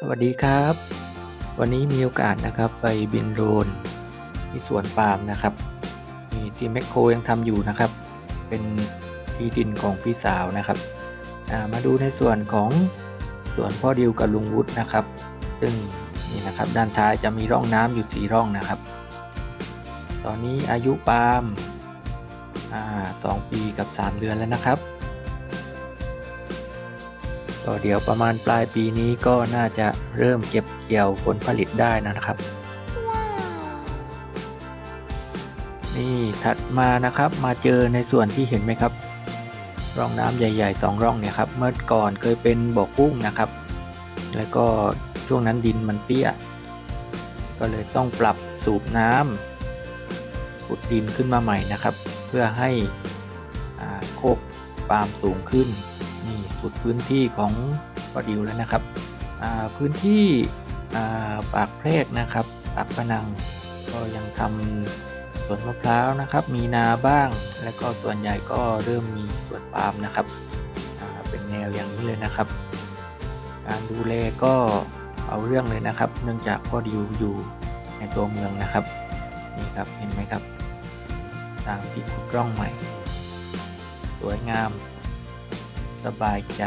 สวัสดีครับ วันนี้มีโอกาสนะครับไปบินโดรนที่สวนปาล์มนะครับนี่ที่แมคโครยังทำอยู่นะครับ เป็นที่ดินของพี่สาวนะครับามาดูในส่วนของสวนพ่อดิวกับลุงวุฒินะครับ ซึ่งนี่นะครับด้านท้ายจะมีร่องน้ำอยู่สีร่องนะครับ ตอนนี้อายุปาล์มสองปีกับ 3 เดือนแล้วนะครับ ก็เดี๋ยวประมาณปลายปีนี้ก็น่าจะเริ่มเก็บเกี่ยวผลผลิตได้นะครับ นี่ถัดมานะครับมาเจอในส่วนที่เห็นไหมครับ ร่องน้ำใหญ่ๆสองร่องเนี่ยครับ เมื่อก่อนเคยเป็นบ่อกุ้งนะครับ แล้วก็ช่วงนั้นดินมันเตี้ย ก็เลยต้องปรับสูบน้ำขุดดินขึ้นมาใหม่นะครับ เพื่อให้โคกปาล์มสูงขึ้น นี่สุดพื้นที่ของปอดิวแล้วนะครับพื้นที่ปากเพลกนะครับปากพนัง ก็ยังทำสวนมะพร้าวนะครับ มีนาบ้าง แล้วก็ส่วนใหญ่ก็เริ่มมีสวนปาล์มนะครับเป็นแนวอย่างนี้เลยนะครับ การดูแลก็เอาเรื่องเลยนะครับ เนื่องจากพ่อดิวอยู่ในตัวเมืองนะครับนี่ครับเห็นไหมครับ ตามที่ขุดร่องใหม่ สวยงาม สบายใจ